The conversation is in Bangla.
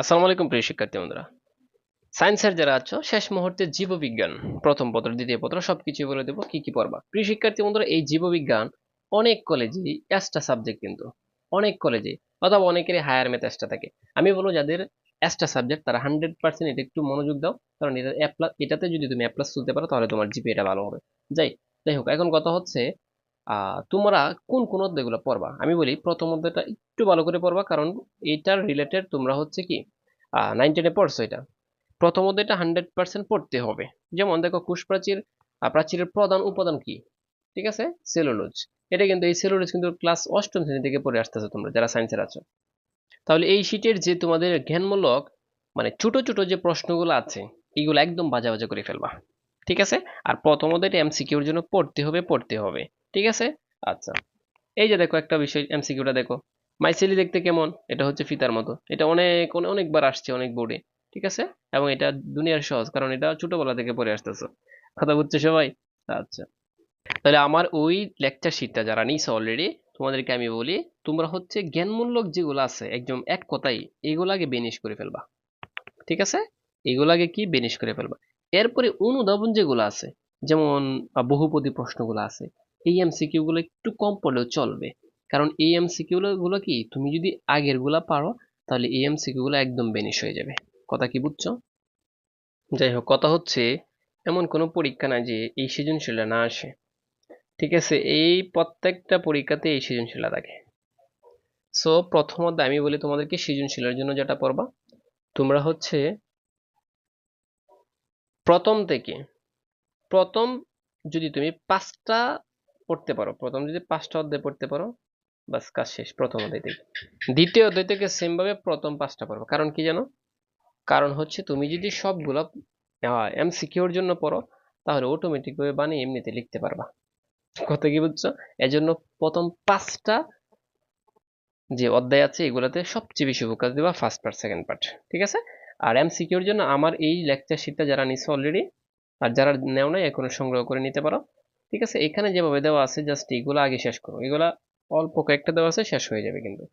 আসসালামু আলাইকুম প্রিয় শিক্ষার্থী বন্ধুরা। সায়েন্সের যারা আছো, শেষ মুহূর্তে জীববিজ্ঞান, প্রথম পত্র, দ্বিতীয় পত্র সবকিছু বলে দেবো, কি কি পড়বা। প্রিয় শিক্ষার্থী বন্ধুরা, এই জীববিজ্ঞান অনেক কলেজে এক্সট্রা সাবজেক্ট কিন্তু। অনেক কলেজে অথবা অনেকেরই হায়ার ম্যাথ এক্সট্রা থাকে। আমি বলব, যাদের এক্সট্রা সাবজেক্ট তারা হান্ড্রেড পার্সেন্ট এটা একটু মনোযোগ দাও, কারণ এটা এটাতে যদি তুমি এ প্লাস তুলতে পারো, তাহলে তোমার জিপিএটা ভালো হবে। যাই যাই হোক, এখন কথা হচ্ছে তোমরা কোন কোন অধ্যায়গুলো পড়বা? আমি বলি প্রথম অধ্যায়টা একটু ভালো করে পড়বা, কারণ এটার রিলেটেড তোমরা হচ্ছে কি নাইন টেনে পড়ছো এটা। প্রথম অধ্যায়টা হান্ড্রেড পার্সেন্ট পড়তে হবে। যেমন দেখো কোষ প্রাচীর প্রাচীরের প্রধান উপাদান কি? ঠিক আছে? সেলুলোজ। এটা কিন্তু এই সেলুলোজ কিন্তু ক্লাস অষ্টম শ্রেণি থেকে পড়ে আসতেছো তোমরা, যারা সায়েন্সের আছো। তাহলে এই শীটের যে তোমাদের জ্ঞানমূলক মানে ছোট ছোট যে প্রশ্নগুলো আছে, এগুলো একদম বাজা বাজা করে ফেলবা। ঠিক আছে? আর প্রথম অধ্যায়টা এমসিকিউর জন্য পড়তে হবে পড়তে হবে। ঠিক আছে? আচ্ছা। এই যে দেখো একটা বিষয় এমসিকিউটা দেখো। মাইসেলি দেখতে কেমন? এটা হচ্ছে ফিতার মতো। এটা অনেক অনে- অনেকবার আসছে অনেক বোর্ডে ঠিক আছে? এবং এটা দুনিয়ার সহজ কারণ এটা ছোটবেলা থেকে পড়ে আসতেছো। কথা বুঝছ সবাই? আচ্ছা। তাহলে আমার ওই লেকচার শিটটা যারা নিছো অলরেডি তোমাদেরকে আমি বলি তোমরা হচ্ছে জ্ঞানমূলক যেগুলো আছে একদম এক কথাই এগুলাকে বেনিশ করে ফেলবা। ঠিক আছে? এগুলাকে কি বেনিশ করে ফেলবা? এরপরে অনুধাবন যেগুলো আছে যেমন বহুপদী প্রশ্নগুলো আছে এই এমসিকিউ গুলো একটু কম পড়লেও চলবে। কারণ এই এমসিকিউ গুলো কি, তুমি যদি আগেরগুলা পারো, তাহলে এই এমসিকিউ গুলো একদম বেনিশ হয়ে যাবে। কথা কি বুঝছ? যাই হোক, কথা হচ্ছে, এমন কোনো পরীক্ষা না যে এই সৃজনশীলটা না আসে। ঠিক আছে, এই প্রত্যেকটা পরীক্ষাতে এই সৃজনশীলতা থাকে। সো প্রথমত আমি বলি তোমাদেরকে সৃজনশীলের জন্য যেটা পড়বা। তোমরা হচ্ছে প্রথম থেকে, প্রথম যদি তুমি পাঁচটা পড়তে পারো। প্রথম যদি পাঁচটা অধ্যায় পড়তে পারো বাস কাজ শেষ, প্রথম অধ্যায় থেকে। দ্বিতীয় অধ্যায় থেকে সেম ভাবে প্রথম পাঁচটা পড়ব কারণ কি জানো? কারণ হচ্ছে তুমি যদি সবগুলো এম সিকিউর জন্য পড়ো, তাহলে অটোমেটিক ভাবে বানিয়ে এমনিতে লিখতে পারবা। কথা কি বুঝছ? এজন্য প্রথম পাঁচটা যে অধ্যায় আছে, এগুলোতে সবচেয়ে বেশি ফোকাস দিবা ফার্স্ট পার্ট সেকেন্ড পার্ট ঠিক আছে? আর এম সিকিউর জন্য আমার এই লেকচার শিটটা যারা নিছো অলরেডি আর যারা নেও নাই, এখনও সংগ্রহ করে নিতে পারো। ঠিক আছে? এখানে যেভাবে দেওয়া আছে জাস্ট এগুলো আগে শেষ করো। এগুলা অল্প কয়েকটা দেওয়া আছে, শেষ হয়ে যাবে কিন্তু।